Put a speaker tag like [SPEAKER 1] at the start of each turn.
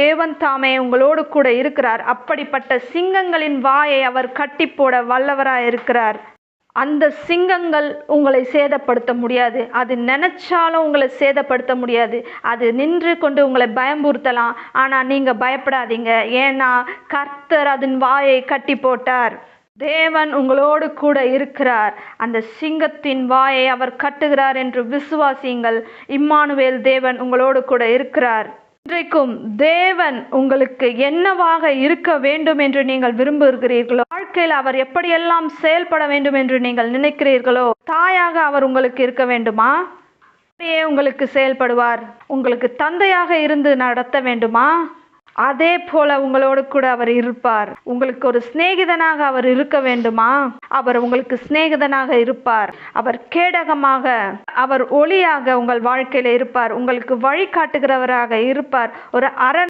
[SPEAKER 1] தேவன் தாமே உங்களோடு கூட இருக்கிறார் அப்படிப்பட்ட சிங்கங்களின் வாயை அவர் கட்டி போட வல்லவராக இருக்கிறார் அந்த சிங்கங்கள் உங்களை சேதப்படுத்த முடியாது அது நினச்சாலும் உங்களை சேதப்படுத்த முடியாது அது நின்று கொண்டு உங்களை பயம்புறுத்தலாம் ஆனால் நீங்கள் பயப்படாதீங்க ஏன்னா கர்த்தர் அதன் வாயை கட்டி போட்டார் தேவன் உங்களோடு கூட இருக்கிறார் அந்த சிங்கத்தின் வாயை அவர் கட்டுகிறார் என்று விசுவாசியுங்கள் இம்மானுவேல் தேவன் உங்களோடு கூட இருக்கிறார் இன்றைக்கும் தேவன் உங்களுக்கு என்னவாக இருக்க வேண்டும் என்று நீங்கள் விரும்புகிறீர்களோ வாழ்க்கையில் அவர் எப்படியெல்லாம் செயல்பட வேண்டும் என்று நீங்கள் நினைக்கிறீர்களோ தாயாக அவர் உங்களுக்கு இருக்க வேண்டுமா அப்படியே உங்களுக்கு செயல்படுவார் உங்களுக்கு தந்தையாக இருந்து நடத்த வேண்டுமா அதே போல உங்களோடு கூட அவர் இருப்பார் உங்களுக்கு ஒரு சிநேகிதனாக அவர் இருக்க வேண்டுமா அவர் உங்களுக்கு சிநேகிதனாக இருப்பார் அவர் கேடகமாக அவர் ஒளியாக உங்கள் வாழ்க்கையில இருப்பார் உங்களுக்கு வழிகாட்டுகிறவராக இருப்பார் ஒரு அரண்